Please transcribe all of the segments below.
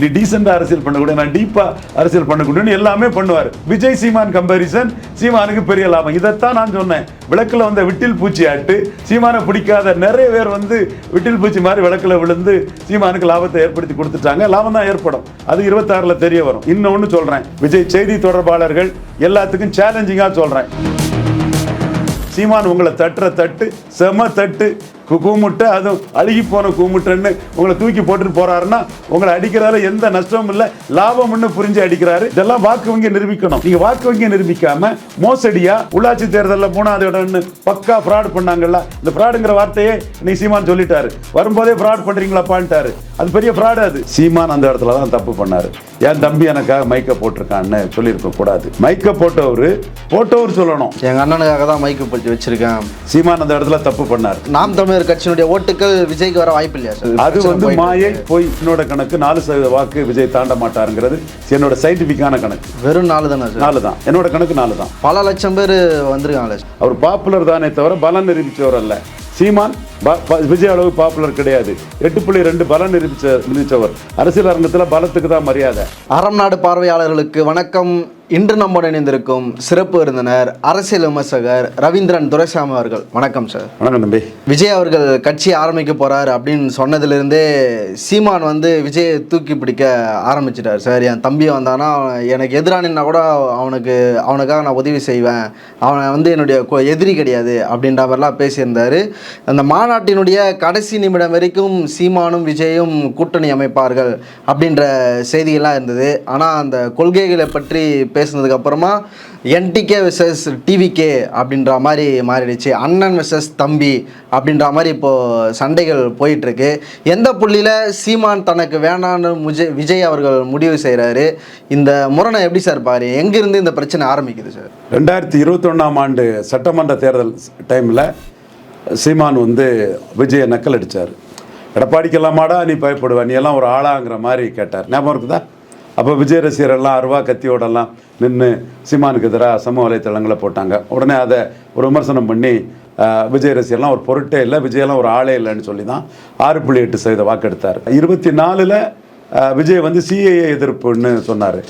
நீ டீசெண்டாக அரசியல் பண்ணக்கூடிய நான் டீப்பாக அரசியல் பண்ணக்கூடியன்னு எல்லாமே பண்ணுவார். விஜய் சீமான் கம்பாரிசன் சீமானுக்கு பெரிய லாபம். இதைத்தான் நான் சொன்னேன். விளக்கில் வந்த விட்டில் பூச்சி ஆட்டு சீமானை பிடிக்காத நிறைய பேர் வந்து விட்டில் பூச்சி மாதிரி விளக்கில் விழுந்து சீமானுக்கு லாபத்தை ஏற்படுத்தி கொடுத்துட்டாங்க. லாபம் தான் ஏற்படும். அது இருபத்தாறுல தெரிய வரும். இன்னொன்று சொல்கிறேன் விஜய் செய்தி தொடர்பாளர்கள் எல்லாத்துக்கும் சேலஞ்சிங்காக சொல்கிறேன் சீமான் உங்களை தட்டுற தட்டு செம தட்டு. கூமுட்டை அதுவும் அழுகி போன கூமுட்டைன்னு உங்களை தூக்கி போட்டுட்டு போறாருன்னா உங்களை அடிக்கிறதால எந்த நஷ்டமும் இல்லை லாபம்னு புரிஞ்சு அடிக்கிறாரு. இதெல்லாம் வாக்கு வங்கி நிரூபிக்கணும். நீங்க வாக்கு வங்கி நிரூபிக்காம மோசடியா உள்ளாட்சி தேர்தலில் மூணாவது இடம்னு பக்கா ஃப்ராட் பண்ணாங்கல்ல இந்த ஃப்ராடுங்கிற வார்த்தையே நீ சீமான் சொல்லிட்டாரு. வரும்போதே ஃப்ராட் பண்றீங்களாப்பான்ட்டாரு. அது பெரிய ஃப்ராடு அது. சீமான் அந்த இடத்துல தான் தப்பு பண்ணாரு. என் தம்பி எனக்காக மைக்க போட்டிருக்கான்னு சொல்லியிருக்க கூடாது. மைக்க போட்டவர் போட்டவர் சொல்லணும். எங்க அண்ணனுக்காக தான் மைக்கு பிடிச்சி வச்சிருக்கேன். சீமான் அந்த இடத்துல தப்பு பண்ணார். நாம் தமிழர் கட்சியினுடைய ஓட்டுகள் விஜய்க்கு வர வாய்ப்பு இல்லையா சார்? அது வந்து மாயை போய் என்னோட கணக்கு நாலு சதவீத வாக்கு விஜய் தாண்ட மாட்டாருங்கிறது என்னோட சயின்டிபிக்கான கணக்கு. வெறும் நாலு தானே சார்? நாலு தான். என்னோட கணக்கு நாலு தான். பல லட்சம் பேர் வந்திருக்காங்களே அவர் பாப்புலர் தானே தவிர பலன் நிரூபிச்சவர் அல்ல. சீமான் விஜய் அளவு பாப்புலர் கிடையாது. எட்டு புள்ளி ரெண்டு பலன் நிரூபிச்ச நிரூபிச்சவர். அரசியல் அரங்கத்தில் பலத்துக்கு தான் மரியாதை. அறம் நாடு பார்வையாளர்களுக்கு வணக்கம். இன்று நம்முடன் இணைந்திருக்கும் சிறப்பு விருந்தினர் அரசியல் விமர்சகர் ரவீந்திரன் துரைசாமி அவர்கள். வணக்கம் சார் வணக்கம் தம்பி. விஜய் அவர்கள் கட்சி ஆரம்பிக்க போறாரு அப்படின்னு சொன்னதிலிருந்தே சீமான் வந்து விஜயை தூக்கி பிடிக்க ஆரம்பிச்சிட்டார் சார் என் தம்பி வந்தானா அவன் எனக்கு எதிரானா கூட அவனுக்கு அவனுக்காக நான் உதவி செய்வேன். அவனை வந்து என்னுடைய எதிரி கிடையாது அப்படின்ற மாதிரிலாம் பேசியிருந்தாரு. அந்த மாநாட்டினுடைய கடைசி நிமிடம் வரைக்கும் சீமானும் விஜயும் கூட்டணி அமைப்பார்கள் அப்படின்ற செய்திகள்லாம் இருந்தது. ஆனால் அந்த கொள்கைகளை பற்றி பேசினதுக்கப்புறமா என்டிகே விசஸ் டிவிகே அப்படின்ற மாதிரி மாறிடுச்சு. அண்ணன் விசஸ் தம்பி அப்படின்ற மாதிரி இப்போது சண்டைகள் போயிட்டுருக்கு. எந்த புள்ளியில் சீமான் தனக்கு வேணான்னு விஜய் விஜய் அவர்கள் முடிவு செய்கிறாரு இந்த முரணை எப்படி சார் பாரு? எங்கேருந்து இந்த பிரச்சனை ஆரம்பிக்குது சார்? ரெண்டாயிரத்தி இருபத்தொன்னாம் ஆண்டு சட்டமன்ற தேர்தல் டைமில் சீமான் வந்து விஜயை நக்கல் அடிச்சார். எடப்பாடிக்கெல்லாமாடா நீ பயப்படுவ நீ எல்லாம் ஒரு ஆளாங்கிற மாதிரி கேட்டார். ஞாபகம் இருக்குதா? அப்போ விஜய் ரசிகரெல்லாம் அருவா கத்தியோடெல்லாம் நின்று சீமானுக்கு எதிராக சமூக வலைத்தளங்களை போட்டாங்க. உடனே அதை ஒரு விமர்சனம் பண்ணி விஜய் ரசிகர்லாம் ஒரு பொருட்டே இல்லை விஜயெல்லாம் ஒரு ஆளே இல்லைன்னு சொல்லி தான் ஆறு புள்ளி எட்டு சதவீத வாக்கெடுத்தார். இருபத்தி நாலில் விஜய் வந்து சிஏஏ எதிர்ப்புன்னு சொன்னார்.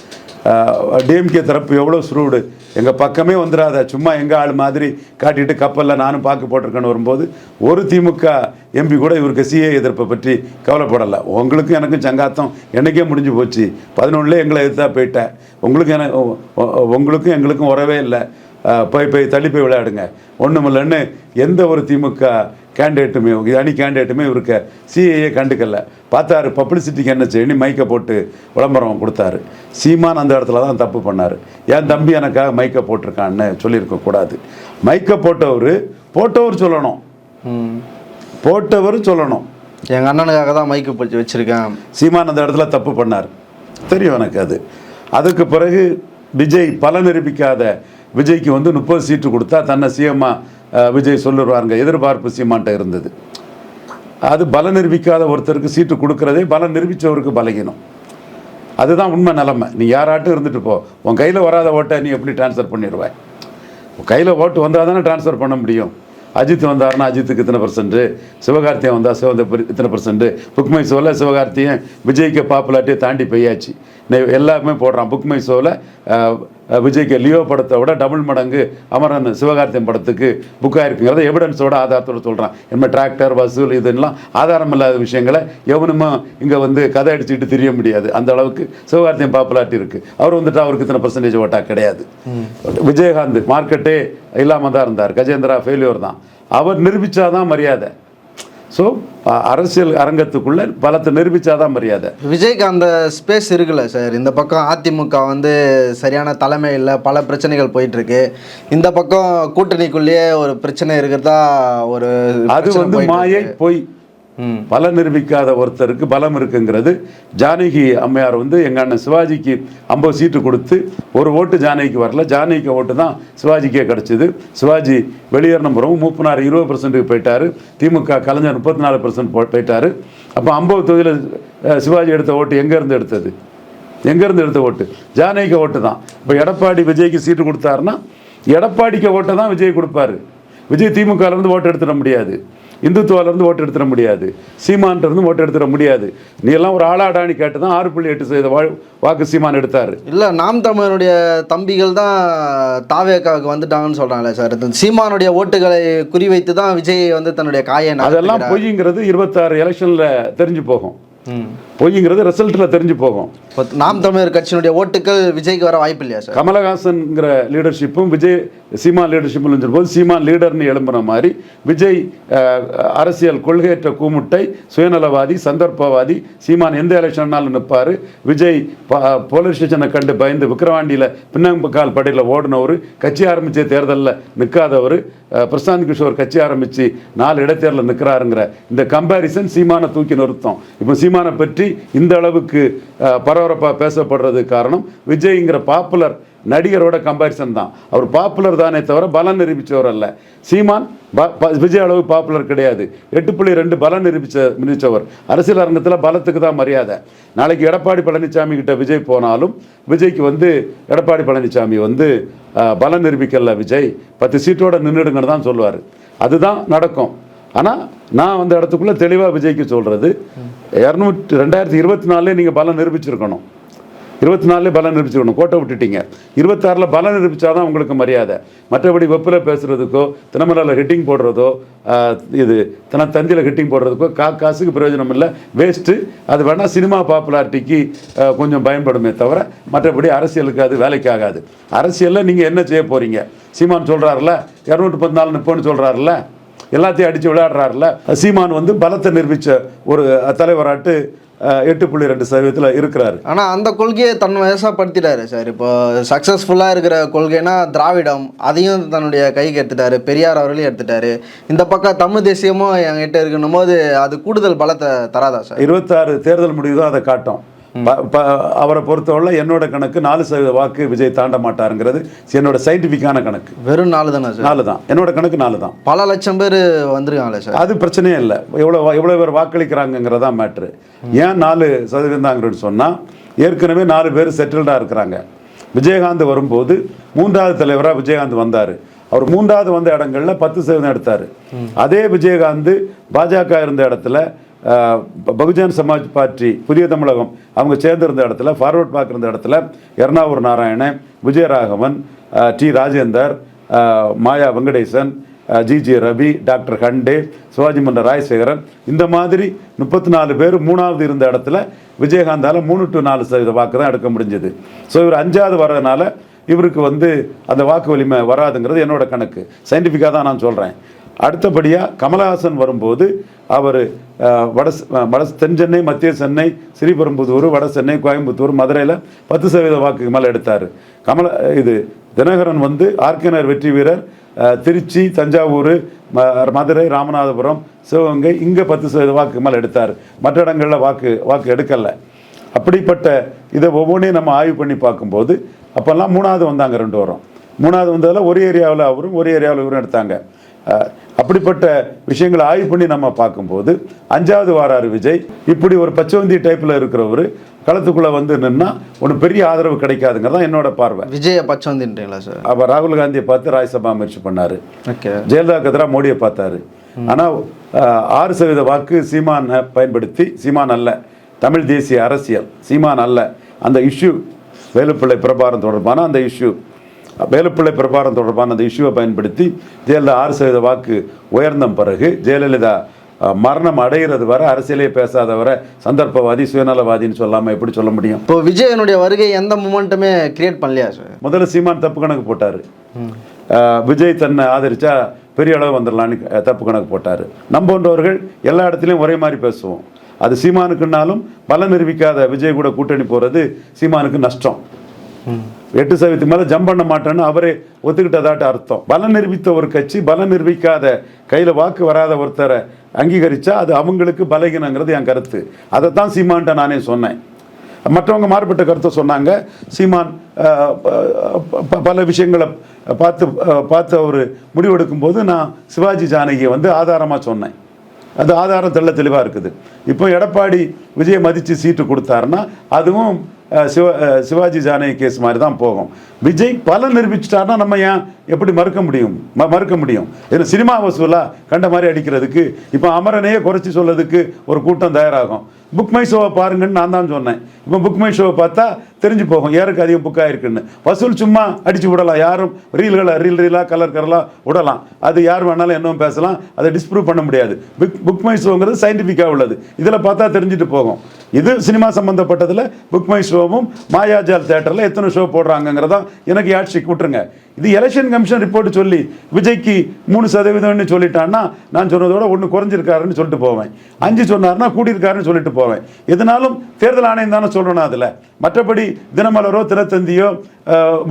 டிஎம்கே தரப்பு எவ்வளோ சுருடு? எங்கள் பக்கமே வந்துடாத சும்மா எங்கள் ஆள் மாதிரி காட்டிட்டு கப்பலில் நானும் பார்க்க போட்டிருக்கேன்னு வரும்போது ஒரு திமுக எம்பி கூட இவருக்கு சிஏ எதிர்ப்பை பற்றி கவலைப்படலை. உங்களுக்கும் எனக்கும் சங்காத்தம் என்னைக்கே முடிஞ்சு போச்சு. பதினொன்றுல எங்களை எதிர்த்தா போயிட்டேன். உங்களுக்கும் எனக்கு உங்களுக்கும் எங்களுக்கும் உறவே இல்லை. போய் போய் தள்ளி போய் விளையாடுங்க. ஒன்றுமில்லன்னு எந்த ஒரு திமுக கேண்டிடேட்டுமே அணி கேண்டிடேட்டுமே இவருக்கு சிஏஏ கண்டுக்கல. பார்த்தாரு பப்ளிசிட்டிக்கு என்ன செய்யணும் மைக்கை போட்டு விளம்பரம் கொடுத்தாரு. சீமான் அந்த இடத்துல தான் தப்பு பண்ணார். என் தம்பி எனக்காக மைக்கை போட்டிருக்கான்னு சொல்லியிருக்க கூடாது. மைக்கை போட்டவர் போட்டவர் சொல்லணும். போட்டவர் சொல்லணும். எங்கள் அண்ணனுக்காக தான் மைக்கு பிடிச்சி வச்சுருக்கேன். சீமான் அந்த இடத்துல தப்பு பண்ணார். தெரியும் எனக்கு அது. அதுக்கு பிறகு விஜய் பல நிரூபிக்காத விஜய்க்கு வந்து முப்பது சீட்டு கொடுத்தா தன்னை சிஎம்மா விஜய் சொல்லிடுவாருங்க எதிர்பார்ப்பு சீமான்ட்ட இருந்தது. அது பல நிரூபிக்காத ஒருத்தருக்கு சீட்டு கொடுக்கறதே பல நிரூபித்தவருக்கு பலகீனம். அதுதான் உண்மை நிலைமை. நீ யாராட்டும் இருந்துட்டு போ. உன் கையில் வராத ஓட்டை நீ எப்படி ட்ரான்ஸ்ஃபர் பண்ணிடுவேன் உன் கையில் ஓட்டு வந்தால் தானே ட்ரான்ஸ்ஃபர் பண்ண முடியும். அஜித் வந்தாருன்னா அஜித்துக்கு இத்தனை பர்சன்ட்டு சிவகார்த்தியன் வந்தால் சிவந்த இத்தனை பர்சன்ட் புக்மை ஷோவில் சிவகார்த்தியன் விஜய்க்கு பாப்புலாரிட்டியை தாண்டி பெய்யாச்சு எல்லாருமே போடுறான். புக்மை ஷோவில் விஜய்க்கு லியோ படத்தை விட டபுள் மடங்கு அமரன் சிவகார்த்தியம் படத்துக்கு புக் ஆயிருக்குங்கிறத எவிடன்ஸோட ஆதாரத்தோட சொல்கிறான் என்ன டிராக்டர் வசூல் இதெல்லாம் ஆதாரம் இல்லாத விஷயங்களை எவனுமோ இங்கே வந்து கதை அடிச்சுட்டு தெரிய முடியாது. அந்த அளவுக்கு சிவகார்த்தியம் பாப்புலாரிட்டி இருக்குது அவர் வந்துட்டு அவருக்கு இத்தனை பர்சன்டேஜ் ஓட்டா கிடையாது. விஜயகாந்த் மார்க்கெட்டே இல்லாமல் தான் இருந்தார். கஜேந்திரா ஃபெயிலியர் தான். அவர் நிரூபித்தாதான் மரியாதை. ஸோ அரசியல் அரங்கத்துக்குள்ள பலத்தை நிரூபிச்சாதான் மரியாதை. விஜய்க்கு அந்த ஸ்பேஸ் இருக்குல்ல சார் இந்த பக்கம் அதிமுக வந்து சரியான தலைமை இல்லை பல பிரச்சனைகள் போயிட்டு இருக்கு இந்த பக்கம் கூட்டணிக்குள்ளேயே ஒரு பிரச்சனை இருக்கிறதா ஒரு அது வந்து மாயை. பொய் பல நிரூபிக்காத ஒருத்தருக்கு பலம் இருக்குங்கிறது. ஜானகி அம்மையார் வந்து எங்கள் அண்ணன் சிவாஜிக்கு ஐம்பது சீட்டு கொடுத்து ஒரு ஓட்டு ஜானகிக்கு வரல. ஜானகிக்கு ஓட்டு தான் சிவாஜிக்கே கிடச்சிது. சிவாஜி வெளியேறின பிறகு மூப்பனார் இருபது பர்சன்ட்டுக்கு போயிட்டாரு. திமுக கலைஞர் முப்பத்தி நாலு பர்சன்ட் போயிட்டாரு. அப்போ ஐம்பது தொகுதியில் சிவாஜி எடுத்த ஓட்டு எங்கேருந்து எடுத்தது? எங்கேருந்து எடுத்த ஓட்டு? ஜானகிக்கு ஓட்டு தான். இப்போ எடப்பாடி விஜய்க்கு சீட்டு கொடுத்தாருன்னா எடப்பாடிக்கு ஓட்டை தான் விஜய் கொடுப்பாரு. விஜய் திமுகலேருந்து ஓட்டு எடுத்துட முடியாது. இந்துத்துவால இருந்து ஓட்டு எடுத்துட முடியாது. சீமான்ட்ட இருந்து ஓட்டு எடுத்துட முடியாது. நீ எல்லாம் ஒரு ஆளாடான்னு கேட்டு தான் ஆறு புள்ளி எட்டு சதவீத வாக்கு சீமான் எடுத்தார். இல்லை நாம் தமிழருடைய தம்பிகள் தான் தாவேக்காவுக்கு வந்துட்டாங்கன்னு சொல்கிறாங்களே சார். சீமானுடைய ஓட்டுகளை குறிவைத்து தான் விஜய் வந்து தன்னுடைய காயை அதெல்லாம். பொய்ங்கிறது இருபத்தாறு எலெக்ஷனில் தெரிஞ்சு போகும். பொய்ங்கிறது ரிசல்ட்டில் தெரிஞ்சு போகும். நாம் தமிழர் கட்சியினுடைய ஓட்டுகள் விஜய்க்கு வர வாய்ப்பு இல்லையா சார்? கமலஹாசன்ங்கிற லீடர்ஷிப்பும் விஜய் சீமான் லீடர்ஷிப்னு போது சீமான் லீடர்னு எழும்புன மாதிரி விஜய் அரசியல் கொள்கையற்ற கூமுட்டை சுயநலவாதி சந்தர்ப்பவாதி சீமான் எந்த எலெக்ஷன்னாலும் நிற்பார். விஜய் போலீஸ் ஸ்டேஷனை கண்டு பயந்து விக்கிரவாண்டியில் பின்னங்கால் படையில் ஓடினவர் கட்சி ஆரம்பித்த தேர்தலில் நிற்காதவர் பிரசாந்த் கிஷோர் கட்சி ஆரம்பித்து நாலு இடைத்தேர்தலில் நிற்கிறாருங்கிற இந்த கம்பேரிசன் சீமானை தூக்கி நிறுத்தம். இப்போ சீமானை பற்றி இந்த அளவுக்கு பரபரப்பாக பேசப்படுறது காரணம் விஜய்ங்கிற பாப்புலர் நடிகரோட கம்பேரிசன் தான். அவர் பாப்புலர் தானே தவிர பலம் நிரூபித்தவர் அல்ல. சீமான் ப- ப- விஜய் அளவு பாப்புலர் கிடையாது. எட்டு புள்ளி ரெண்டு பலம் நிரூபிச்ச நிரூபித்தவர் அரசியல் அரங்கத்தில் பலத்துக்கு தான் மரியாதை. நாளைக்கு எடப்பாடி பழனிசாமி கிட்ட விஜய் போனாலும் விஜய்க்கு வந்து எடப்பாடி பழனிசாமி வந்து பலம் நிரூபிக்கல விஜய். பத்து சீட்டோட நின்றுடுங்கன்னு தான் சொல்லுவார். அதுதான் நடக்கும். ஆனால் நான் அந்த இடத்துக்குள்ளே தெளிவாக விஜய்க்கு சொல்கிறது இரநூற்றி ரெண்டாயிரத்தி இருபத்தி நாலுலேயே நீங்கள் பலம் நிரூபிச்சிருக்கணும். இருபத்தி நாலுலேயே பலம் நிரூபிச்சிருக்கணும். கோட்டை விட்டுட்டீங்க. இருபத்தாறில் பலம் நிரூபித்தாதான் உங்களுக்கு மரியாதை. மற்றபடி வெப்பில் பேசுகிறதுக்கோ தினமலையில் ஹிட்டிங் போடுறதோ இது தின தந்தியில் ஹிட்டிங் போடுறதுக்கோ கா காசுக்கு பிரயோஜனம் இல்லை வேஸ்ட்டு அது வேணால் சினிமா பாப்புலாரிட்டிக்கு கொஞ்சம் பயன்படுமே தவிர மற்றபடி அரசியலுக்கு அது வேலைக்கு ஆகாது அரசியலில் நீங்கள் என்ன செய்ய போகிறீங்க சீமான் சொல்கிறாருல இரநூற்றி பதினாலு நாலு நிற்போன்னு சொல்கிறாருல எல்லாத்தையும் அடித்து விளையாடுறாருல. சீமான் வந்து பலத்தை நிரூபித்த ஒரு தலைவராட்டு எட்டு புள்ளி ரெண்டு சதவீதத்தில் இருக்கிறாரு. ஆனால் அந்த கொள்கையை தன் வயசாப்படுத்திட்டாரு சார். இப்போ சக்ஸஸ்ஃபுல்லாக இருக்கிற கொள்கைனா திராவிடம் அதையும் தன்னுடைய கைக்கு எடுத்துட்டாரு. பெரியார் அவர்களையும் எடுத்துட்டாரு. இந்த பக்கம் தமிழ் தேசியமும் என்கிட்ட இருக்கணும் போது அது கூடுதல் பலத்தை தராதா சார்? இருபத்தாறு தேர்தல் முடிவு தான் அதை காட்டும். அவரை பொறுத்தவரை என்னோட கணக்கு நாலு சதவீத வாக்கு விஜய் தாண்ட மாட்டாருங்கிறது. என்னோட சயின்டிஃபிக்கான கணக்கு. வெறும் நாலு தானே சார்? நாலு தான் என்னோட கணக்கு நாலு தான் பல லட்சம் பேர் வந்திருக்காங்களே சார்? அது பிரச்சனையே இல்லை. எவ்வளோ எவ்வளோ பேர் வாக்களிக்கிறாங்கங்கிறதா மேட்ரு ஏன் நாலு சதவீதம் தாங்கிறன்னு சொன்னால் ஏற்கனவே நாலு பேர் செட்டில்டாக இருக்கிறாங்க. விஜயகாந்த் வரும்போது மூன்றாவது தலைவராக விஜயகாந்த் வந்தார். அவர் மூன்றாவது வந்த இடங்கள்ல பத்து சதவீதம் எடுத்தார். அதே விஜயகாந்த் பாஜக இருந்த இடத்துல பகுஜன் சமாஜ் பார்ட்டி புதிய தமிழகம் அவங்க சேர்ந்திருந்த இடத்துல ஃபார்வர்ட் பார்க் இருந்த இடத்துல எர்ணாவூர் நாராயணன் விஜயராகவன் டி ராஜேந்தர் மாயா வெங்கடேசன் ஜிஜி ரவி டாக்டர் ஹண்டே சிவாஜி மன்ற ராஜசேகரன் இந்த மாதிரி முப்பத்தி நாலு பேர் மூணாவது இருந்த இடத்துல விஜயகாந்தால் மூணு டு நாலு சதவீத வாக்கு தான் எடுக்க முடிஞ்சது. ஸோ இவர் அஞ்சாவது வர்றதுனால இவருக்கு வந்து அந்த வாக்கு வலிமை வராதுங்கிறது என்னோட கணக்கு. சயின்டிஃபிக்காக தான் நான் சொல்கிறேன் அடுத்தபடியாக கமலஹாசன் வரும்போது அவர் வட வட தென் சென்னை மத்திய சென்னை ஸ்ரீபெரும்புதூர் வட சென்னை கோயம்புத்தூர் மதுரையில் பத்து சதவீத வாக்குக்கு மேலே எடுத்தார். கமல இது தினகரன் வந்து ஆர்கேனர் வெற்றி வீரர் திருச்சி தஞ்சாவூர் ம- மதுரை ராமநாதபுரம் சிவகங்கை இங்கே பத்து சதவீத வாக்கு மேலே எடுத்தார். மற்ற இடங்களில் வாக்கு வாக்கு எடுக்கலை. அப்படிப்பட்ட இதை ஒவ்வொன்றையும் நம்ம ஆய்வு பண்ணி பார்க்கும்போது அப்போல்லாம் மூணாவது வந்தாங்க ரெண்டு வாரம். மூணாவது வந்ததில் ஒரு ஏரியாவில் அவரும் ஒரு ஏரியாவில் இவரும் எடுத்தாங்க. அப்படிப்பட்ட விஷயங்களை ஆய்வு பண்ணி நம்ம பார்க்கும்போது அஞ்சாவது வாராரு விஜய் இப்படி ஒரு பச்சவந்தி டைப்பில் இருக்கிறவர் களத்துக்குள்ளே வந்து நின்னா ஒன்று பெரிய ஆதரவு கிடைக்காதுங்கிறது தான் என்னோட பார்வை. விஜய பச்சவந்தின்றீங்களா சார் அப்போ ராகுல் காந்தியை பார்த்து ராஜ்யசபா முயற்சி பண்ணார். ஓகே. ஜெயலலிதாவுக்கு எதிராக மோடியை பார்த்தாரு. ஆனால் ஆறு சதவீத வாக்கு சீமானை பயன்படுத்தி சீமான் அல்ல தமிழ் தேசிய அரசியல் சீமான் அல்ல அந்த இஷ்யூ வேலுப்பிள்ளை பிரபாரம் தொடர்பான அந்த இஷ்யூ வேலுப்பிள்ளை பிரபாரம் தொடர்பான அந்த இஷ்யூவை பயன்படுத்தி ஜெயலலிதா ஆறு சதவீத வாக்கு உயர்ந்த பிறகு ஜெயலலிதா மரணம் அடைகிறது வரை அரசியலே பேசாதவரை சந்தர்ப்பவாதி சுயநலவாதின்னு சொல்லாமல் எப்படி சொல்ல முடியும்? இப்போ விஜயனுடைய வருகை எந்த மூமெண்ட்டுமே கிரியேட் பண்ணலையா சார் முதல்ல சீமான் தப்பு கணக்கு போட்டார். விஜய் தன்னை ஆதரிச்சா பெரிய அளவு வந்துடலான்னு தப்பு கணக்கு போட்டார். நம்போன்றவர்கள் எல்லா இடத்துலையும் ஒரே மாதிரி பேசுவோம். அது சீமானுக்குன்னாலும் பலம் நிரூபிக்காத விஜய் கூட கூட்டணி போகிறது சீமானுக்கு நஷ்டம். எட்டு சதவீதத்துக்கு மேலே ஜம்ப் பண்ண மாட்டேன்னு அவரே ஒத்துக்கிட்டதாட்ட அர்த்தம். பலம் நிரூபித்த ஒரு கட்சி பலம் நிரூபிக்காத கையில் வாக்கு வராத ஒருத்தரை அங்கீகரிச்சா அது அவங்களுக்கு பலகீனங்கிறது என் கருத்து. அதை தான் சீமான்ட்ட நானே சொன்னேன். மற்றவங்க மாறுபட்ட கருத்தை சொன்னாங்க. சீமான் ப- பல விஷயங்களை பார்த்து பார்த்து அவர் முடிவெடுக்கும் போது நான் சிவாஜி ஜானகியை வந்து ஆதாரமாக சொன்னேன். அது ஆதாரம் தெள்ள தெளிவாக இருக்குது. இப்போ எடப்பாடி விஜய் மதித்து சீட்டு கொடுத்தாருன்னா அதுவும் சிவ சிவாஜி ஜானகி கேஸ் மாதிரி தான் போகும். விஜய் பல நிரூபிச்சிட்டாருன்னா நம்ம ஏன் எப்படி மறுக்க முடியும்? ம- மறுக்க முடியும். ஏன்னா சினிமா வசூலாக கண்ட மாதிரி அடிக்கிறதுக்கு இப்போ அமரனையே குறைச்சி சொல்றதுக்கு ஒரு கூட்டம் தயாராகும். புக் மை ஷோவை பாருங்கன்னு நான் தான் சொன்னேன். இப்போ புக் மை ஷோவை பார்த்தா தெரிஞ்சு போகும் யாருக்கு அதிகம் புக் ஆகிருக்குன்னு வசூல் சும்மா அடித்து விடலாம். யாரும் ரீல்களை ரீல் ரீலாக கலர் கலராக விடலாம். அது யார் வேணாலும் என்னவும் பேசலாம். அதை டிஸ்ப்ரூவ் பண்ண முடியாது. புக் புக் மை ஷோங்கிறது சயின்டிஃபிக்காக உள்ளது. இதில் பார்த்தா தெரிஞ்சுட்டு போகும். இது சினிமா சம்மந்தப்பட்டதில் புக் மை ஷோவும் மாயாஜால் தேட்டரில் எத்தனை ஷோ போடுறாங்கிறதான் எனக்கு யாட்சிக்கு விட்டுருங்க. இது எலெக்ஷன் கமிஷன் ரிப்போர்ட் சொல்லி விஜய்க்கு மூணு சதவீதம்னு சொல்லிட்டான்னா நான் சொன்னதோட ஒன்று குறைஞ்சிருக்காருன்னு சொல்லிட்டு போவேன். அஞ்சு சொன்னார்னா கூடியிருக்காருன்னு சொல்லிட்டு போவேன். எதனாலும் தேர்தல் ஆணையம் தானே சொல்லணும் அதில். மற்றபடி தினமலரோ தினத்தந்தியோ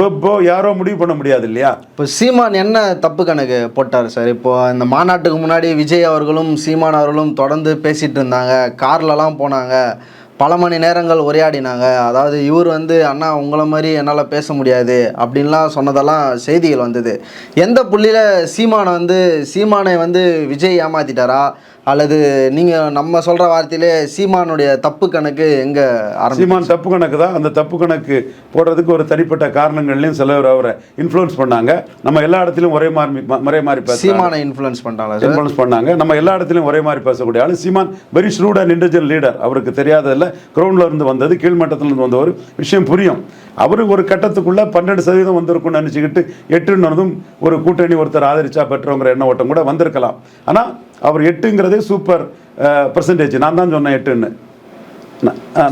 வெப்போ யாரோ முடிவு பண்ண முடியாது இல்லையா? இப்போ சீமான் என்ன தப்பு கணக்கு போட்டார் சார்? இப்போ இந்த மாநாட்டுக்கு முன்னாடி விஜய் அவர்களும் சீமான் அவர்களும் தொடர்ந்து பேசிகிட்டு இருந்தாங்க. கார்லலாம் போனாங்க. பல மணி நேரங்கள் உரையாடினாங்க. அதாவது இவர் வந்து அண்ணா உங்களை மாதிரி என்னால் பேச முடியாது அப்படின்லாம் சொன்னதெல்லாம் செய்திகள் வந்தது. எந்த புள்ளியில் சீமானை வந்து சீமானை வந்து விஜய் ஏமாத்திட்டாரா? அல்லது நீங்கள் நம்ம சொல்கிற வார்த்தையிலே சீமானுடைய தப்பு கணக்கு எங்கே சீமான் தப்பு கணக்கு தான். அந்த தப்பு கணக்கு போடுறதுக்கு ஒரு தனிப்பட்ட காரணங்கள்லையும் சிலர் அவரை இன்ஃப்ளூயன்ஸ் பண்ணாங்க. நம்ம எல்லா இடத்துலையும் ஒரே மாதிரி ஒரே மாதிரி பேச சீமானை இன்ஃப்ளூயன்ஸ் பண்ணிட்டாங்களா சார்? இன்ஃப்ளூயன்ஸ் பண்ணாங்க. நம்ம எல்லா இடத்துலையும் ஒரே மாதிரி பேசக்கூடிய ஆளு Seeman. Very shrewd and individual leader அவருக்கு தெரியாததில்ல. கிரவுண்டில் இருந்து வந்தது கீழ்மட்டத்துல இருந்து வந்த ஒரு விஷயம் புரியும். அவருக்கு ஒரு கட்டத்துக்குள்ள பன்னெண்டு சதவீதம் வந்திருக்கும்னு நினச்சிக்கிட்டு எட்டுன்னு ஒரு கூட்டணி ஒருத்தர் ஆதரிச்சா பெற்றவங்கிற எண்ண ஓட்டம் கூட வந்திருக்கலாம். ஆனால் அவர் எட்டுங்கிறதே சூப்பர் பர்சன்டேஜ் நான் தான் சொன்னேன் எட்டுன்னு.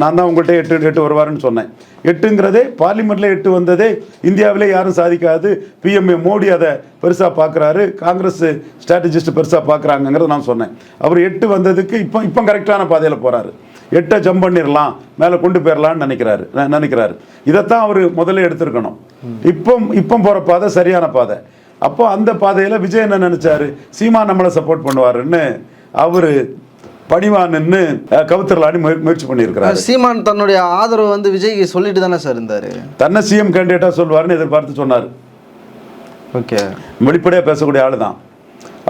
நான் தான் உங்கள்கிட்ட எட்டு எட்டு வருவாருன்னு சொன்னேன். எட்டுங்கிறதே பார்லிமெண்ட்டில் எட்டு வந்ததே இந்தியாவிலே யாரும் சாதிக்காது. பிஎம்ஏ மோடி அதை பெருசாக பார்க்குறாரு காங்கிரஸ் ஸ்ட்ராட்டஜிஸ்ட் பெருசாக பார்க்குறாங்கங்கிறத நான் சொன்னேன். அவர் எட்டு வந்ததுக்கு இப்போ இப்போ கரெக்டான பாதையில் போகிறாரு எட்டை ஜம்ப் பண்ணிடலாம் மேலே கொண்டு போயிடலான்னு நினைக்கிறாரு. நினைக்கிறாரு. இதைத்தான் அவர் முதல்ல எடுத்திருக்கணும். இப்போ இப்போ போகிற பாதை சரியான பாதை. அப்போ அந்த பாதையில் விஜய் என்ன நினைச்சாரு? சீமா நம்மளை சப்போர்ட் பண்ணுவாருன்னு அவர் பணிவா நின்று கவுத்தரலாடி முயற்சி பண்ணியிருக்கிறாரு. சீமான் தன்னுடைய ஆதரவு வந்து விஜய்க்கு சொல்லிட்டு தானே சார் இருந்தார்? தன்னை சிஎம் கேண்டிடேட்டாக சொல்வாருன்னு எதிர்பார்த்து சொன்னார். ஓகே. வெளிப்படையாக பேசக்கூடிய ஆள் தான்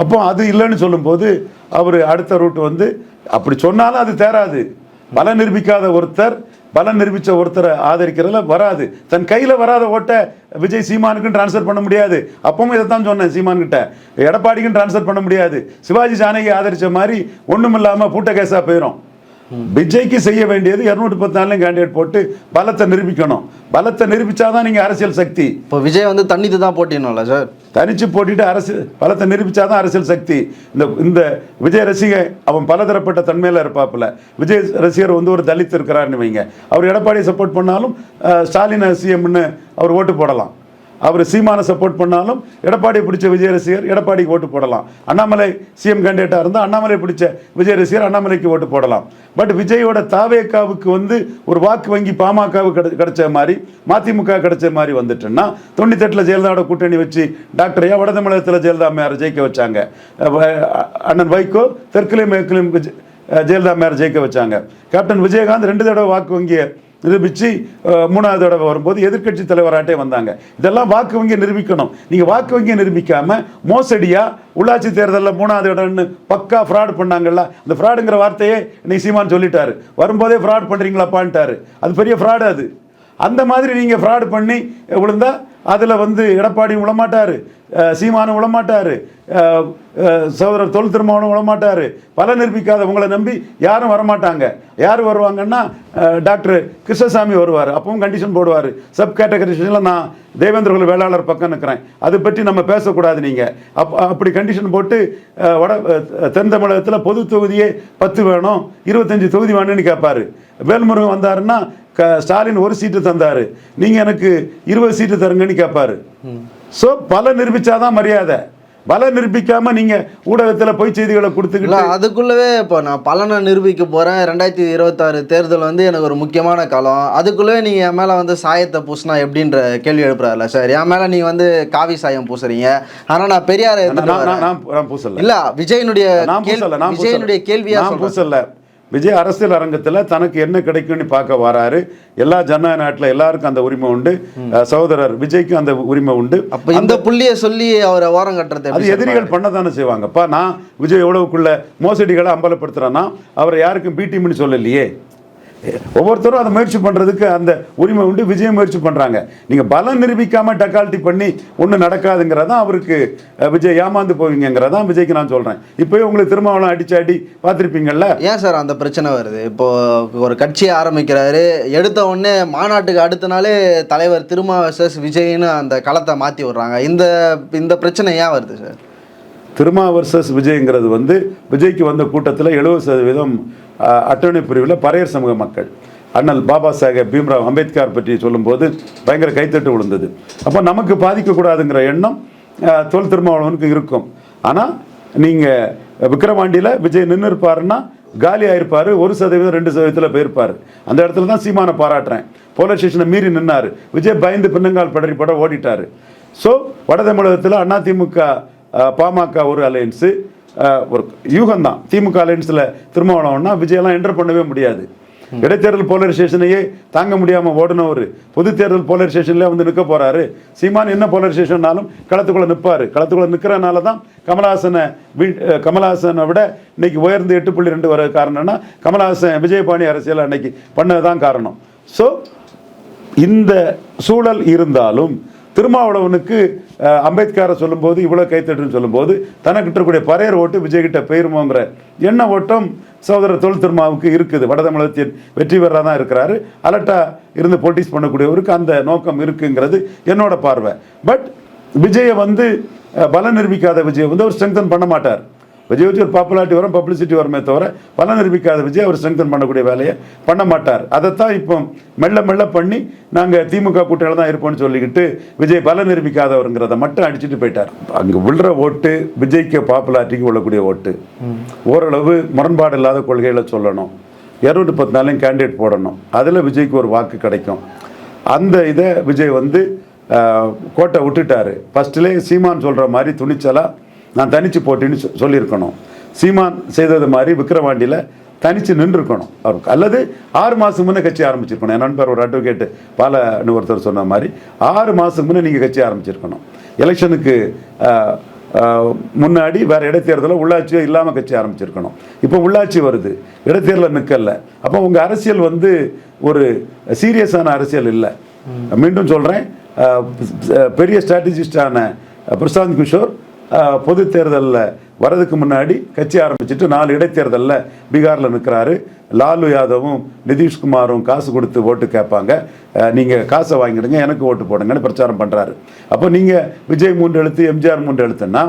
அப்போ அது இல்லைன்னு சொல்லும்போது அவர் அடுத்த ரூட் வந்து அப்படி சொன்னாலும் அது தேராது. பலம் நிரூபிக்காத ஒருத்தர் பலம் நிரூபித்த ஒருத்தரை ஆதரிக்கிறதுல வராது. தன் கையில் வராத ஓட்டை விஜய் சீமானுக்கும் ட்ரான்ஸ்ஃபர் பண்ண முடியாது. அப்பவும் இதை தான் சொன்னேன் சீமான்கிட்ட. எடப்பாடிக்கும் ட்ரான்ஸ்ஃபர் பண்ண முடியாது. சிவாஜி ஜானகி ஆதரித்த மாதிரி ஒன்றும் இல்லாமல் பூட்ட கேஸாக போயிடும் விஜய்க்கு செய்ய வேண்டியது இரநூத்தி பத்து நாள்லையும் கேண்டிடேட் போட்டு பலத்தை நிரூபிக்கணும். பலத்தை நிரூபிச்சாதான் நீங்கள் அரசியல் சக்தி. இப்போ விஜய் வந்து தண்ணித்து தான் போட்டிடணும்ல சார்? தனிச்சு போட்டிட்டு அரசியல் பலத்தை நிரூபிச்சாதான் அரசியல் சக்தி. இந்த இந்த விஜய் ரசிகை அவன் பலதரப்பட்ட தன்மையில் இருப்பாப்புல. விஜய் ரசிகர் வந்து ஒரு தலித் இருக்கிறாருன்னு வைங்க. அவர் எடப்பாடியை சப்போர்ட் பண்ணாலும் ஸ்டாலின் சிஎம்னு அவர் ஓட்டு போடலாம். அவர் சீமானை சப்போர்ட் பண்ணாலும் எடப்பாடியை பிடிச்ச விஜய் ரசிகர் எடப்பாடிக்கு ஓட்டு போடலாம். அண்ணாமலை சிஎம் கேண்டிடேட்டாக இருந்தால் அண்ணாமலை பிடிச்ச விஜய் ரசிகர் அண்ணாமலைக்கு ஓட்டு போடலாம். பட் விஜயோட தாவேக்காவுக்கு வந்து ஒரு வாக்கு வங்கி பாமகவுக்கு கிடை கிடைச்ச மாதிரி மதிமுக கிடைச்ச மாதிரி வந்துட்டுன்னா தொண்ணூத்தெட்டில் ஜெயலலிதாவோட கூட்டணி வச்சு டாக்டரையா வட தமிழகத்தில் ஜெயலலிதா அம்மையார் ஜெயிக்க வச்சாங்க. வ- அண்ணன் வைகோ தெற்குலையும் மேற்குலையும் ஜெயலலிதா அம்மையார் ஜெயிக்க வச்சாங்க. கேப்டன் விஜயகாந்த் ரெண்டு தடவை வாக்கு வங்கியை நிரூபித்து மூணாவது தடவை வரும்போது எதிர்க்கட்சி தலைவராட்டே வந்தாங்க. இதெல்லாம் வாக்கு வங்கியை நிரூபிக்கணும். நீங்கள் வாக்கு வங்கியை நிரூபிக்காமல் மோசடியாக உள்ளாட்சி தேர்தலில் மூணாவது இடம்னு பக்கா ஃப்ராட் பண்ணாங்கல்ல அந்த ஃப்ராடுங்கிற வார்த்தையே இன்னைக்கு சீமான் சொல்லிட்டாரு. வரும்போதே ஃப்ராட் பண்ணுறீங்களாப்பான்ட்டாரு அது பெரிய ஃப்ராடு அது. அந்த மாதிரி நீங்கள் ஃப்ராடு பண்ணி விழுந்தால் அதில் வந்து எடப்பாடி விழமாட்டார் சீமானும் விழமாட்டார் சகோதரர் தொல் திருமாவனும் விழமாட்டார் பல நிரூபிக்காத உங்களை நம்பி யாரும் வரமாட்டாங்க. யார் வருவாங்கன்னா டாக்டர் கிருஷ்ணசாமி வருவார். அப்பவும் கண்டிஷன் போடுவார். சப் கேட்டகரிஷனில் நான் தேவேந்திரகுல வேளாளர் பக்கம் நிற்கிறேன் அதை பற்றி நம்ம பேசக்கூடாது நீங்கள் அப் அப்படி கண்டிஷன் போட்டு வட தென் தமிழகத்தில் பொது தொகுதியே பத்து வேணும் இருபத்தஞ்சி தொகுதி வேணும்னு கேட்பாரு வேல்முருகன் வந்தாருன்னா க ஸ்டாலின் ஒரு சீட்டு தந்தாரு. நீங்க எனக்கு இருபது சீட்டு தருங்கன்னு கேட்பாரு ஸோ பல நிரூபிச்சாதான் மரியாதை. பல நிரூபிக்காம நீங்க ஊடகத்துல பொய் செய்திகளை இல்லை கொடுத்துக்கிட்டு அதுக்குள்ளவே இப்போ நான் பலனை நிரூபிக்க போகிறேன் ரெண்டாயிரத்தி இருபத்தாறு தேர்தல் வந்து எனக்கு ஒரு முக்கியமான காலம். அதுக்குள்ளவே நீங்கள் என் மேலே வந்து சாயத்தை பூசினா எப்படின்ற கேள்வி எழுப்புறாருல சார். என் மேலே நீங்கள் வந்து காவி சாயம் பூசுறீங்க. ஆனால் நான் பெரியாரை நான் பூசல. இல்ல விஜயனுடைய நான் பூசல நான் விஜயனுடைய. கேள்வியா. பூசல. விஜய் அரசியல் அரங்கத்துல தனக்கு என்ன கிடைக்கும்னு பார்க்க வராரு. எல்லா ஜனநாயக நாட்டுல எல்லாருக்கும் அந்த உரிமை உண்டு. சகோதரர் விஜய்க்கும் அந்த உரிமை உண்டு. அப்ப இந்த புள்ளிய சொல்லி அவரை ஓரம் கட்டுறது அது எதிரிகள் பண்ண தானே செய்வாங்கப்பா. நான் விஜய் எவ்வளவுக்குள்ள மோசடிகளை அம்பலப்படுத்துறேன்னா அவரை யாருக்கும் பி டீம்னு சொல்லலையே. ஒவ்வொருத்தரும் அதை முயற்சி பண்ணுறதுக்கு அந்த உரிமை உண்டு விஜயம் முயற்சி பண்ணுறாங்க நீங்கள் பலம் நிரூபிக்காமல் டக்கால்ட்டி பண்ணி ஒன்றும் நடக்காதுங்கிறதான் அவருக்கு விஜய் ஏமாந்து போவீங்கிறதான் விஜய்க்கு நான் சொல்கிறேன் இப்போயே உங்களுக்கு திருமாவளம் அடிச்சு அடி பார்த்துருப்பீங்கள்ல ஏன் சார் அந்த பிரச்சனை வருது? இப்போ ஒரு கட்சியை ஆரம்பிக்கிறாரு எடுத்த உடனே மாநாட்டுக்கு அடுத்த நாளே தலைவர் திருமா வர்சஸ் விஜய்னு அந்த களத்தை மாற்றி விடுறாங்க. இந்த இந்த பிரச்சனை ஏன் வருது சார்? திருமா வர்சஸ் விஜய்ங்கிறது வந்து விஜய்க்கு வந்த கூட்டத்தில் எழுபது சதவீதம் அட்டர்னி பிரிவில் பறையர் சமூக மக்கள். அண்ணல் பாபா சாஹேப் பீம்ராவ் அம்பேத்கர் பற்றி சொல்லும்போது பயங்கர கைத்தட்டு விழுந்தது. அப்போ நமக்கு பாதிக்கக்கூடாதுங்கிற எண்ணம் தொல் திருமாவளவனுக்கு இருக்கும். ஆனால் நீங்கள் விக்கிரவாண்டியில் விஜய் நின்று இருப்பாருன்னா காலி ஆயிருப்பார் ஒரு சதவீதம் ரெண்டு சதவீதத்தில் போயிருப்பார். அந்த இடத்துல தான் சீமானை பாராட்டுறேன். போலீஸ் ஸ்டேஷனை மீறி நின்னார். விஜய் பயந்து பின்னங்கால் படறி பட ஓடிட்டார். ஸோ வட தமிழகத்தில் அதிமுக பாமக ஒரு அலையன்ஸு. ஒரு யூகம் தான் திமுக அலையன்ஸில் திருமாவளவன்னா விஜயெல்லாம் என்டர் பண்ணவே முடியாது. இடைத்தேர்தல் போலரைசேஷனையே தாங்க முடியாமல் ஓடினவர். பொது தேர்தல் போலரைசேஷன்லேயே வந்து நிற்க போறாரு. சீமான் என்ன போலரைசேஷன்னாலும் களத்துக்குள்ளே நிற்பார் களத்துக்குள்ளே நிற்கிறனால தான் கமலஹாசனை வீ கமலஹாசனை விட இன்னைக்கு உயர்ந்து எட்டு புள்ளி ரெண்டு வர காரணம்னா கமலஹாசன் விஜயபாணி அரசியல் அன்னைக்கு பண்ணது தான் காரணம். ஸோ இந்த சூழல் இருந்தாலும் திருமாவளவனுக்கு அம்பேத்கரை சொல்லும்போது இவ்வளோ கைத்தட்டுன்னு சொல்லும்போது தனக்கிட்ட இருக்கக்கூடிய பறையர் ஓட்டு விஜய்கிட்ட போயிருமோங்கிற எண்ண ஓட்டம் சகோதரர் தொல் திருமாவுக்கு இருக்குது. வட தமிழகத்தின் வெற்றி பெறாக தான் இருக்கிறாரு. அலட்டாக இருந்து போட்டிஸ் பண்ணக்கூடியவருக்கு அந்த நோக்கம் இருக்குங்கிறது என்னோட பார்வை. பட் விஜயை வந்து பல நிரூபிக்காத விஜய் வந்து அவர் ஸ்ட்ரெங்தன் பண்ண மாட்டார். விஜய் வச்சு ஒரு பாப்புலாரிட்டி வரும் பப்ளிசிட்டி வருமே தவிர பலன் நிரூபிக்காத விஜய் அவர் ஸ்ட்ரெங்தன் பண்ணக்கூடிய வேலையை பண்ண மாட்டார். அதைத்தான் இப்போ மெல்ல மெல்ல பண்ணி நாங்கள் திமுக கூட்டணியில் தான் இருப்போம்னு சொல்லிக்கிட்டு விஜய் பலன் நிரூபிக்காதவருங்கிறத மட்டும் அடிச்சுட்டு போயிட்டார். அங்கே விழுற ஓட்டு விஜய்க்கு பாப்புலாரிட்டிக்கு உள்ளக்கூடிய ஓட்டு. ஓரளவு முரண்பாடு இல்லாத கொள்கைகளை சொல்லணும். இரநூத்தி பத்து நாளையும் கேண்டிடேட் போடணும். அதில் விஜய்க்கு ஒரு வாக்கு கிடைக்கும். அந்த இதை விஜய் வந்து கோட்டை விட்டுட்டாரு. ஃபர்ஸ்ட்லேயே சீமான் சொல்கிற மாதிரி துணிச்சலா நான் தனிச்சு போட்டின்னு சொ- சொல்லியிருக்கணும். சீமான் செய்தது மாதிரி விக்கிரவாண்டியில் தனிச்சு நின்றுருக்கணும் அவருக்கு. அல்லது ஆறு மாதம் முன்னே கட்சி ஆரம்பிச்சிருக்கணும். என் நண்பர் ஒரு அட்வொகேட் பாலன்னு ஒருத்தர் சொன்ன மாதிரி ஆறு மாதம் முன்னே நீங்கள் கட்சி ஆரம்பிச்சிருக்கணும். எலெக்ஷனுக்கு முன்னாடி வேற இடைத்தேர்தலில் உள்ளாட்சியோ இல்லாமல் கட்சி ஆரம்பிச்சிருக்கணும். இப்போ உள்ளாட்சி வருது. இடைத்தேர்தலில் நிற்கல அப்போ உங்கள் அரசியல் வந்து ஒரு சீரியஸான அரசியல் இல்லை. மீண்டும் சொல்கிறேன் பெரிய ஸ்ட்ராட்டஜிஸ்டான பிரசாந்த் கிஷோர் பொது தேர்தலில் வரதுக்கு முன்னாடி கட்சி ஆரம்பிச்சிட்டு நாலு இடைத்தேர்தலில் பீகாரில் நிற்கிறாரு லாலு யாதவும் நிதிஷ்குமாரும் காசு கொடுத்து ஓட்டு கேட்பாங்க. நீங்கள் காசை வாங்கிடுங்க எனக்கு ஓட்டு போடுங்கன்னு பிரச்சாரம் பண்ணுறாரு அப்போ நீங்கள் விஜய் மூன்று எழுத்து எம்ஜிஆர் மூன்று எழுத்துன்னா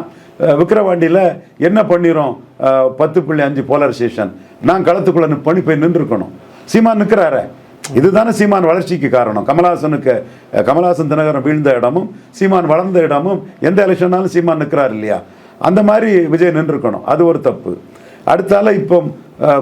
விக்கிரவாண்டியில் என்ன பண்ணிடும் பத்து புள்ளி அஞ்சு போலரைசேஷன். நான் களத்துக்குள்ளே பணி போய் நின்றுருக்கணும். சீமான் நிற்கிறாரே இதுதானே சீமான் வளர்ச்சிக்கு காரணம். கமலஹாசனுக்கு கமலஹாசன் தினகரன் வீழ்ந்த இடமும் சீமான் வளர்ந்த இடமும் எந்த எலெக்ஷனாலும் சீமான் நிற்கிறார் இல்லையா? அந்த மாதிரி விஜய் நின்றுருக்கணும். அது ஒரு தப்பு. அடுத்தால இப்போ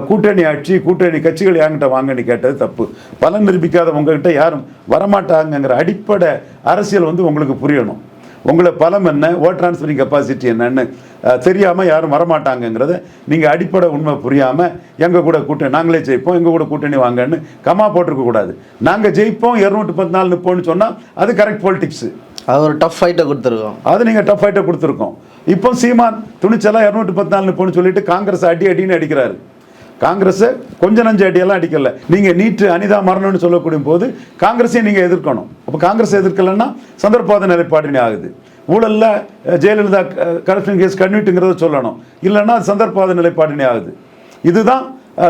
கூட்டணி ஆட்சி கூட்டணி கட்சிகள் யாங்கிட்ட வாங்கன்னு கேட்டது தப்பு. பலன் நிரூபிக்காத உங்ககிட்ட யாரும் வரமாட்டாங்கங்கிற அடிப்படை அரசியல் வந்து உங்களுக்கு புரியணும். உங்களை பலம் என்ன? ஓட் டிரான்ஸ்ஃபரிங் கெப்பாசிட்டி என்னன்னு அஹ், தெரியாம யாரும் வரமாட்டாங்கங்கிறத நீங்க அடிப்படை உண்மை புரியாம எங்க கூட கூட்டணி நாங்களே ஜெயிப்போம் எங்க கூட கூட்டணி வாங்கன்னு கமா போட்டிருக்க கூடாது. நாங்க ஜெயிப்போம் இருநூற்றி பத்து நாள் நிற்போம்னு சொன்னா அது கரெக்ட் பாலிடிக்ஸ் அது ஒரு டஃப் ஃபைட்டை கொடுத்துருக்கோம். அது நீங்கள் டஃப் ஃபைட்டை கொடுத்துருக்கோம். இப்போ சீமான் துணிச்சலா இரநூத்தி பத்து நாலு போன்னு சொல்லிட்டு காங்கிரஸ் அடி அடின்னு அடிக்கிறாரு. காங்கிரஸை கொஞ்சம் நஞ்ச அடியெல்லாம் அடிக்கல. நீங்கள் நீட்டு அனிதா மரணம்னு சொல்லக்கூடிய போது காங்கிரஸையும் நீங்கள் எதிர்க்கணும். அப்போ காங்கிரஸ் எதிர்க்கலைன்னா சந்தர்ப்பாத நிலைப்பாடுனே ஆகுது. ஊழல்ல ஜெயலலிதா கரப்ஷன் கேஸ் கன்விட்டுங்கிறத சொல்லணும். இல்லைன்னா அது சந்தர்ப்பாத நிலைப்பாடுனே ஆகுது. இதுதான்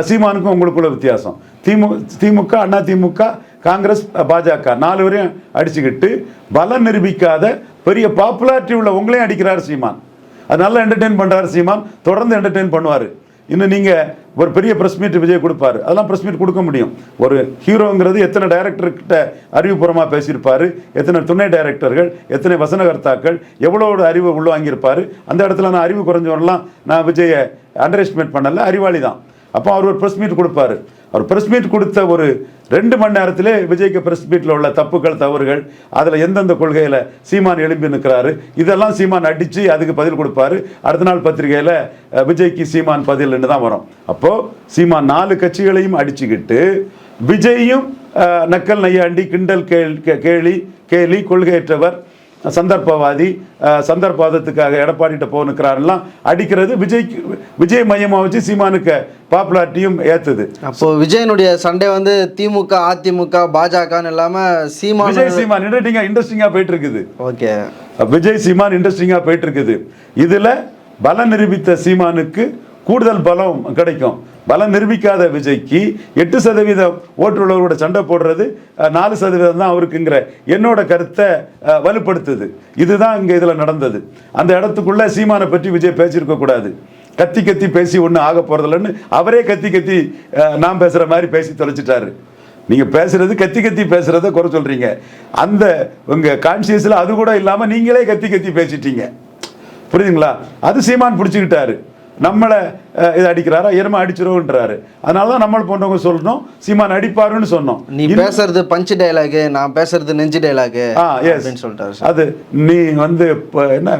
சீமானுக்கும் உங்களுக்குள்ள வித்தியாசம். திமு திமுக அண்ணா திமுக காங்கிரஸ் பாஜக நாலு வரையும் அடிச்சுக்கிட்டு பலம் நிரூபிக்காத பெரிய பாப்புலாரிட்டி உள்ள உங்களையும் அடிக்கிறார் சீமான். அது நல்லா என்டர்டெயின் பண்ணுறாரு சீமான். தொடர்ந்து என்டர்டெயின் பண்ணுவார். இன்னும் நீங்கள் ஒரு பெரிய ப்ரெஸ் மீட் விஜய் கொடுப்பாரு. அதெல்லாம் ப்ரெஸ் மீட் கொடுக்க முடியும். ஒரு ஹீரோங்கிறது எத்தனை டைரக்டர்கிட்ட அறிவுபூர்வமாக பேசியிருப்பார் பேசியிருப்பாரு எத்தனை துணை டைரக்டர்கள் எத்தனை வசனகர்த்தாக்கள் எவ்வளோ அறிவு உள்வாங்கியிருப்பாரு. அந்த இடத்துல நான் அறிவு குறைஞ்சவரெல்லாம் நான் விஜயை அண்டர் எஸ்டிமேட் பண்ணலை அறிவாளி தான். அப்போ அவர் ஒரு ப்ரெஸ் மீட் கொடுப்பாரு. அவர் ப்ரெஸ் மீட் கொடுத்த ஒரு ரெண்டு மணி நேரத்திலே விஜய்க்கு ப்ரெஸ் மீட்டில் உள்ள தப்புகள் தவறுகள் அதில் எந்தெந்த கொள்கையில் சீமான் எழும்பி நிற்கிறாரு இதெல்லாம் சீமான் அடித்து அதுக்கு பதில் கொடுப்பாரு. அடுத்த நாள் பத்திரிகையில் விஜய்க்கு சீமான் பதில்னு தான் வரும். அப்போது சீமான் நாலு கட்சிகளையும் அடிச்சுக்கிட்டு விஜயும் நக்கல் நையாண்டி கிண்டல் கேள் கே- கேலி கேலி கொள்கையற்றவர் சந்தர்ப்பவாதி சந்தர்ப்பவாதத்துக்காக எடப்பாடிகிட்ட போக நிற்கிறாருலாம் அடிக்கிறது விஜய்க்கு விஜய் மையமாக வச்சு சீமானுக்கு பாப்புலாரிட்டியும் ஏற்றுது அப்போ விஜயனுடைய சண்டை வந்து திமுக அதிமுக பாஜகன்னு இல்லாம சீமான் விஜய் சீமான் இன்ட்ரெஸ்டிங்காக இன்ட்ரெஸ்டிங்காக போயிட்டு இருக்குது ஓகே. விஜய் சீமான் இன்ட்ரெஸ்டிங்காக போயிட்டு இருக்குது இதில் பலம் நிரூபித்த சீமானுக்கு கூடுதல் பலம் கிடைக்கும். பலம் நிரூபிக்காத விஜய்க்கு எட்டு சதவீதம் ஓட்டுள்ளவரோட சண்டை போடுறது நாலு சதவீதம் தான் அவருக்குங்கிற என்னோட கருத்தை வலுப்படுத்துது. இதுதான் இங்கே இதில் நடந்தது. அந்த இடத்துக்குள்ள சீமானை பற்றி விஜய் பேசியிருக்க கூடாது. கத்தி கத்தி பேசி ஒன்றும் ஆக போகிறதில்லன்னு அவரே கத்தி கத்தி நான் பேசுகிற மாதிரி பேசி தொலைச்சிட்டாரு. நீங்க பேசுறது கத்தி கத்தி பேசுறத குறை சொல்றீங்க. அந்த உங்க கான்சியஸ்ல அது கூட இல்லாமல் நீங்களே கத்தி கத்தி பேசிட்டீங்க. புரியுதுங்களா? அது சீமான் பிடிச்சிக்கிட்டாரு. நம்மளை இது அடிக்கிறாரா? எருமை அடிச்சிருவோன்றாரு. அதனால தான் நம்மளை போன்றவங்க சொல்லணும். சீமான் அடிப்பாருன்னு சொன்னோம். நீ பேசுறது பஞ்சு டைலாகு நான் பேசுறது நெஞ்சு டைலாகு ஆ எஸ் சொல்லிட்டாரு அது நீ வந்து இப்போ என்ன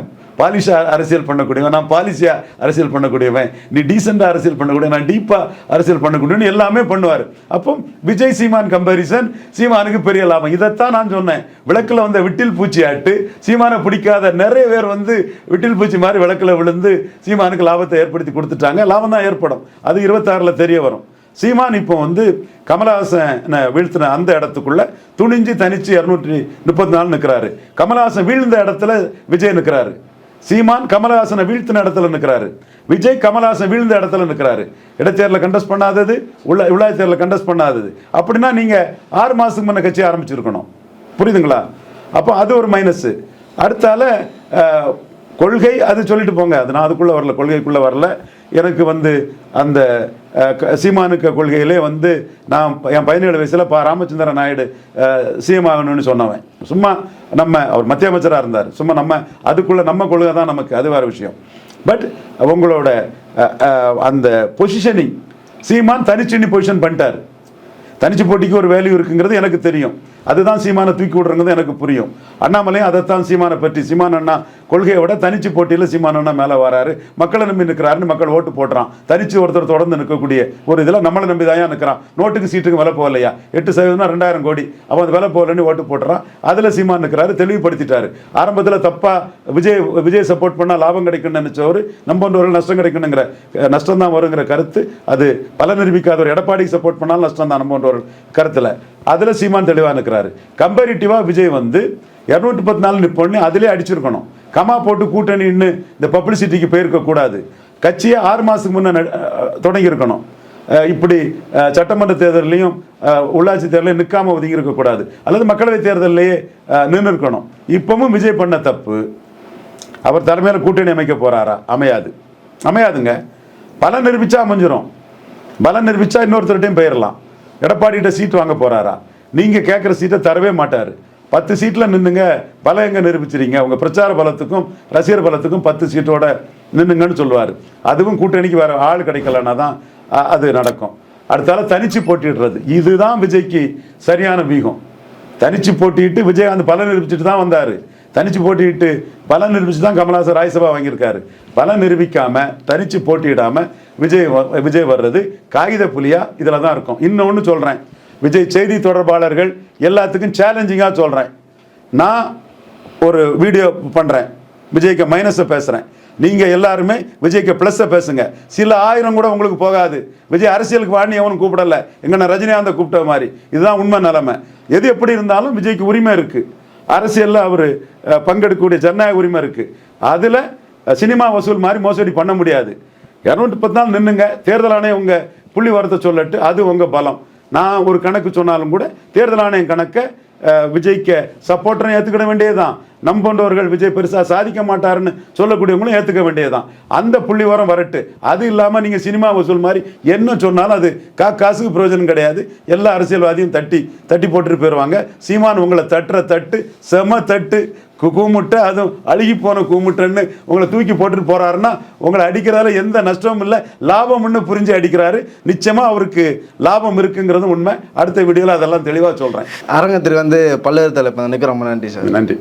பாலிஷா அரசியல் பண்ணக்கூடியவன் நான் பாலிசியா அரசியல் பண்ணக்கூடியவன் நீ டீசெண்டாக அரசியல் பண்ணக்கூடிய நான் டீப்பாக அரசியல் பண்ணக்கூடியவன் எல்லாமே பண்ணுவார். அப்போ விஜய் சீமான் கம்பேரிசன் சீமானுக்கு பெரிய லாபம். இதைத்தான் நான் சொன்னேன். விளக்கில் வந்த விட்டில் பூச்சி ஆட்டு சீமானை பிடிக்காத நிறைய பேர் வந்து விட்டில் பூச்சி மாதிரி விளக்கில் விழுந்து சீமானுக்கு லாபத்தை ஏற்படுத்தி கொடுத்துட்டாங்க. லாபம் தான் ஏற்படும். அது இருபத்தாறுல தெரிய வரும். சீமான் இப்போ வந்து கமலஹாசன் வீழ்த்தின அந்த இடத்துக்குள்ள துணிஞ்சு தனிச்சு இரநூற்றி முப்பத்தி நாலு நிற்கிறாரு கமலஹாசன் வீழ்ந்த இடத்துல விஜய் நிற்கிறாரு சீமான் கமலஹாசனை வீழ்த்தின இடத்துல நிற்கிறாரு விஜய் கமலஹாசன் வீழ்ந்த இடத்துல நிற்கிறாரு இடைத்தேர்தலில் கண்டஸ்ட் பண்ணாதது உள்ள உள்ளாய் தேர்தலில் கண்டஸ்ட் பண்ணாதது. அப்படின்னா நீங்கள் ஆறு மாதத்துக்கு முன்ன கட்சி ஆரம்பிச்சிருக்கணும். புரியுதுங்களா? அப்போ அது ஒரு மைனஸு அடுத்தால கொள்கை அது சொல்லிட்டு போங்க. அது நான் அதுக்குள்ளே வரல கொள்கைக்குள்ளே வரல. எனக்கு வந்து அந்த க- சீமானுக்க கொள்கையிலே வந்து நான் என் பதினேழு வயசில் பா ராமச்சந்திரன் நாயுடு சிஎம் ஆகணும்னு சொன்னவன். சும்மா நம்ம அவர் மத்திய அமைச்சராக இருந்தார். சும்மா நம்ம அதுக்குள்ளே நம்ம கொள்கை தான் நமக்கு அது வேறு விஷயம். பட் உங்களோட அந்த பொசிஷனிங் சீமான் தனிச்சின்னி பொசிஷன் பண்ணிட்டார். தனிச்சு போட்டிக்கு ஒரு வேல்யூ இருக்குங்கிறது எனக்கு தெரியும். அதுதான் சீமானை தூக்கி விடுறங்கிறது எனக்கு புரியும். அண்ணாமலையும் அதைத்தான் சீமானை பற்றி சீமான் அண்ணா கொள்கையை விட தனிச்சு போட்டியில் சீமான் அண்ணா மேலே வராரு. மக்களை நம்பி நிற்கிறாருன்னு மக்கள் ஓட்டு போடுறான். தனிச்சு ஒருத்தர் தொடர்ந்து நிற்கக்கூடிய ஒரு இதில் நம்மளை நம்பி தான் நிற்கிறான் நோட்டுக்கு சீட்டுக்கு விலை போகலையா? எட்டு சதவீதம்னா ரெண்டாயிரம் கோடி. அவன் அது விலை போகலன்னு ஓட்டு போட்டுறான். அதில் சீமான் நிற்கிறாரு தெளிவுபடுத்திட்டாரு. ஆரம்பத்தில் தப்பா விஜய் விஜய் சப்போர்ட் பண்ணால் லாபம் கிடைக்கும்னு நினைச்சவர் நம்பன்றவர்கள் நஷ்டம் கிடைக்கணுங்கிற நஷ்டம் தான் வருங்கிற கருத்து. அது பல நிரூபிக்காத ஒரு எடப்பாடிக்கு சப்போர்ட் பண்ணாலும் நஷ்டம் தான் நம்பன்றவர்கள் கருத்தில். அதில் சீமான் தெளிவாக கம்பேரிட்டிவாக விஜய் வந்து இரநூத்தி பத்து நாள் நிற்போன்னு அதிலே அடிச்சிருக்கணும். கமா போட்டு கூட்டணின்னு இந்த பப்ளிசிட்டிக்கு போயிருக்கக்கூடாது கட்சியை ஆறு மாதத்துக்கு முன்னே தொடங்கியிருக்கணும் இப்படி சட்டமன்ற தேர்தலையும் அஹ், உள்ளாட்சி தேர்தலையும் நிற்காம ஒதுங்கி இருக்கக்கூடாது அல்லது மக்களவைத் தேர்தலையே நின்று இருக்கணும். இப்பவும் விஜய் பண்ண தப்பு. அவர் தலைமையில் கூட்டணி அமைக்க போறாரா? அமையாது. அமையாதுங்க. பலன் நிரூபிச்சா அமைஞ்சிரும். பலன் நிரூபிச்சா இன்னொருத்தர்கிட்டையும் போயிடலாம் எடப்பாடிகிட்ட சீட் வாங்க போறாரா? நீங்கள் கேட்குற சீட்டை தரவே மாட்டார். பத்து சீட்டில் நின்றுங்க பலம் எங்கே நிரூபிச்சிருங்க உங்கள் பிரச்சார பலத்துக்கும் ரசிகர் பலத்துக்கும் பத்து சீட்டோட நின்னுங்கன்னு சொல்லுவார். அதுவும் கூட்டணிக்கு வேறு ஆள் கிடைக்கலன்னா தான் அது நடக்கும். அடுத்தால தனிச்சு போட்டிடுறது இதுதான் விஜய்க்கு சரியான வீகம். தனிச்சு போட்டியிட்டு விஜயகாந்த் பலன் நிரூபிச்சுட்டு தான் வந்தார். தனிச்சு போட்டியிட்டு பலன் நிரூபிச்சு தான் கமல்ஹாசன் ராஜ்யசபா வாங்கியிருக்காரு. பலன் நிரூபிக்காம தனிச்சு போட்டியிடாமல் விஜய் வ- விஜய் வர்றது காகித புலியா இதில் தான் இருக்கும். இன்னொன்று சொல்கிறேன் விஜய் செய்தி தொடர்பாளர்கள் எல்லாத்துக்கும் சேலஞ்சிங்காக சொல்கிறேன் நான் ஒரு வீடியோ பண்ணுறேன் விஜய்க்கு மைனஸை பேசுகிறேன் நீங்கள் எல்லாருமே விஜய்க்கு ப்ளஸ்ஸை பேசுங்க. சில ஆயிரம் கூட உங்களுக்கு போகாது. விஜய் அரசியலுக்கு வாணி எவனும் கூப்பிடல. எங்கன்னா ரஜினிகாந்தை கூப்பிட்ட மாதிரி. இதுதான் உண்மை நிலைமை. எது எப்படி இருந்தாலும் விஜய்க்கு உரிமை இருக்குது அரசியலில் அவர் பங்கெடுக்கக்கூடிய ஜனநாயக உரிமை இருக்குது அதில் சினிமா வசூல் மாதிரி மோசடி பண்ண முடியாது. இரநூத்தி பத்து நாள் நின்றுங்க தேர்தல் ஆணையம் உங்கள் புள்ளி வரத்தை சொல்லட்டு. அது உங்கள் பலம். நான் ஒரு கணக்கு சொன்னாலும் கூட தேர்தல் ஆணையம் கணக்கை விஜய்க்கு சப்போர்ட்டரும் ஏற்றுக்கிட வேண்டியதுதான். நம் போன்றவர்கள் விஜய் பெருசாக சாதிக்க மாட்டாருன்னு சொல்லக்கூடியவங்களும் ஏற்றுக்க வேண்டியதுதான். அந்த புள்ளி வரம் வரட்டு. அது இல்லாமல் நீங்கள் சினிமா வசூல் மாதிரி என்ன சொன்னாலும் அது கா காசுக்கு பிரயோஜனம் கிடையாது. எல்லா அரசியல்வாதியும் தட்டி தட்டி போட்டுட்டு போயிடுவாங்க சீமான் உங்களை தட்டுற தட்டு செம தட்டு கூமுட்டை அதுவும் அழுகி போன கூமுட்டைன்னு உங்களை தூக்கி போட்டுட்டு போறாருன்னா உங்களை அடிக்கிறதால எந்த நஷ்டமும் இல்லை. லாபம்னு புரிஞ்சு அடிக்கிறாரு. நிச்சயமா அவருக்கு லாபம் இருக்குங்கிறது உண்மை. அடுத்த வீடியோவில் அதெல்லாம் தெளிவாக சொல்கிறேன் அரங்கத்திற்கு வந்து பல்வேறு தலைப்பு. ரொம்ப நன்றி சார். நன்றி.